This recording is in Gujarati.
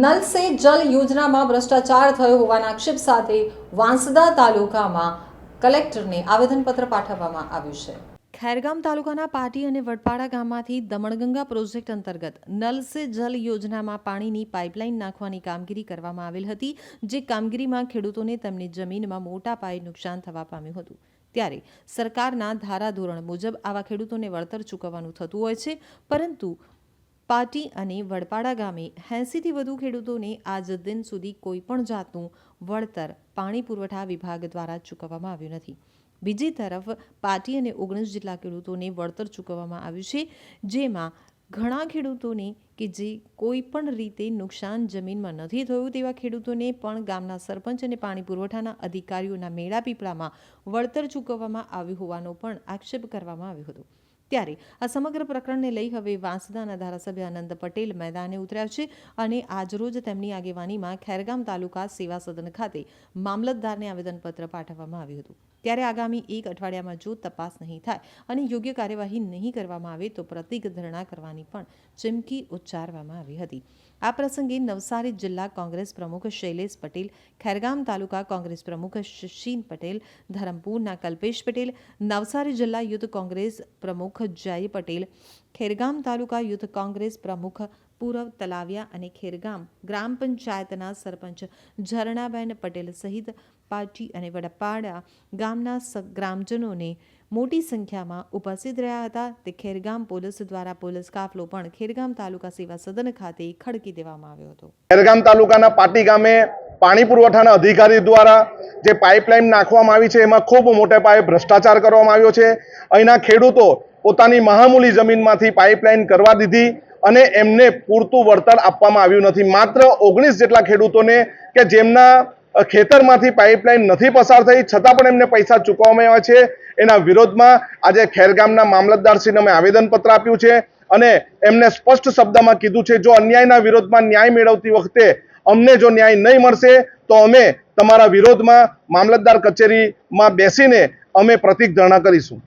નલ સે જલ યોજનામાં ભ્રષ્ટાચાર થયો હોવાના આક્ષેપ સાથે વાંસદા તાલુકામાં કલેક્ટરને આવેદનપત્ર પાઠવવામાં આવ્યું છે. ખેરગામ તાલુકાના પાટી અને વડપાડા ગામમાંથી દમણગંગા પ્રોજેક્ટ અંતર્ગત નલ સે જલ યોજનામાં પાણીની પાઇપલાઇન નાખવાની કામગીરી કરવામાં આવેલ હતી, જે કામગીરીમાં ખેડૂતોને તેમની જમીનમાં મોટા પાયે નુકસાન થવા પામ્યું હતું. ત્યારે સરકારના ધારાધોરણ મુજબ આવા ખેડૂતોને વળતર ચૂકવવાનું થતું હોય છે, પરંતુ પાટી અને વડપાડા ગામે એંસીથી વધુ ખેડૂતોને આજ દિન સુધી કોઈપણ જાતનું વળતર પાણી પુરવઠા વિભાગ દ્વારા ચૂકવવામાં આવ્યું નથી. બીજી તરફ, પાટી અને ઓગણીસ જેટલા ખેડૂતોને વળતર ચૂકવવામાં આવ્યું છે, જેમાં ઘણા ખેડૂતોને કે જે કોઈ પણ રીતે નુકસાન જમીનમાં નથી થયું તેવા ખેડૂતોને પણ ગામના સરપંચ અને પાણી પુરવઠાના અધિકારીઓના મેળા પીપળામાં વળતર ચૂકવવામાં આવ્યું હોવાનો પણ આક્ષેપ કરવામાં આવ્યો હતો. ત્યારે આ સમગ્ર પ્રકરણને લઈ હવે વાંસદાના ધારાસભ્ય આનંદ પટેલ મેદાને ઉતર્યા છે અને આજરોજ તેમની આગેવાનીમાં ખેરગામ તાલુકા સેવા સદન ખાતે મામલતદારને આવેદનપત્ર પાઠવવામાં આવ્યું હતું. ત્યારે આગામી એક અઠવાડિયામાં જો તપાસ નહીં થાય અને યોગ્ય કાર્યવાહી નહીં કરવામાં આવે તો પ્રતિક ધરણા કરવાની પણ ચીમકી ઉચ્ચારવામાં આવી હતી. આ પ્રસંગે નવસારી જિલ્લા કોંગ્રેસ પ્રમુખ શૈલેષ પટેલ, ખેરગામ તાલુકા કોંગ્રેસ પ્રમુખ શશીન પટેલ, ધરમપુરના કલ્પેશ પટેલ, નવસારી જિલ્લા યુથ કોંગ્રેસ પ્રમુખ જય પટેલ, ખેરગામ તાલુકા યુથ કોંગ્રેસ પ્રમુખ પૂરવ તલાવિયા અને ખેરગામ ગ્રામ પંચાયતના સરપંચ ઝરણાબેન પટેલ સહિત પાટી અને વડપાડા ગામના ગ્રામજનોને મોટી સંખ્યામાં ઉપસ્થિત રહ્યા હતા. તે ખેરગામ પોલીસ દ્વારા પોલીસ કાફલો પણ ખેરગામ તાલુકા સેવા સદન ખાતે ખડકી દેવામાં આવ્યો હતો. ખેરગામ તાલુકાના પાટી ગામે પાણી પુરવઠાના અધિકારી દ્વારા જે પાઇપલાઇન નાખવામાં આવી છે, એમાં ખૂબ મોટા પાયે ભ્રષ્ટાચાર કરવામાં આવ્યો છે. અહીંના ખેડૂતો પોતાની મહામૂલી જમીનમાંથી પાઇપલાઇન કરવા દીધી અને એમને પૂરતું વળતર આપવામાં આવ્યું નથી. માત્ર ઓગણીસ જેટલા ખેડૂતોને કે જેમના ખેતરમાંથી પાઇપલાઇન નથી પસાર થઈ, છતાં પણ એમને પૈસા ચૂકવવામાં આવ્યા છે. એના વિરોધમાં આજે ખેરગામના મામલતદારશ્રીને અમે આવેદનપત્ર આપ્યું છે અને એમને સ્પષ્ટ શબ્દમાં કીધું છે, જો અન્યાયના વિરોધમાં ન્યાય મેળવતી વખતે અમને જો ન્યાય નહીં મળશે, તો અમે તમારા વિરોધમાં મામલતદાર કચેરીમાં બેસીને અમે પ્રતિક ધરણા કરીશું.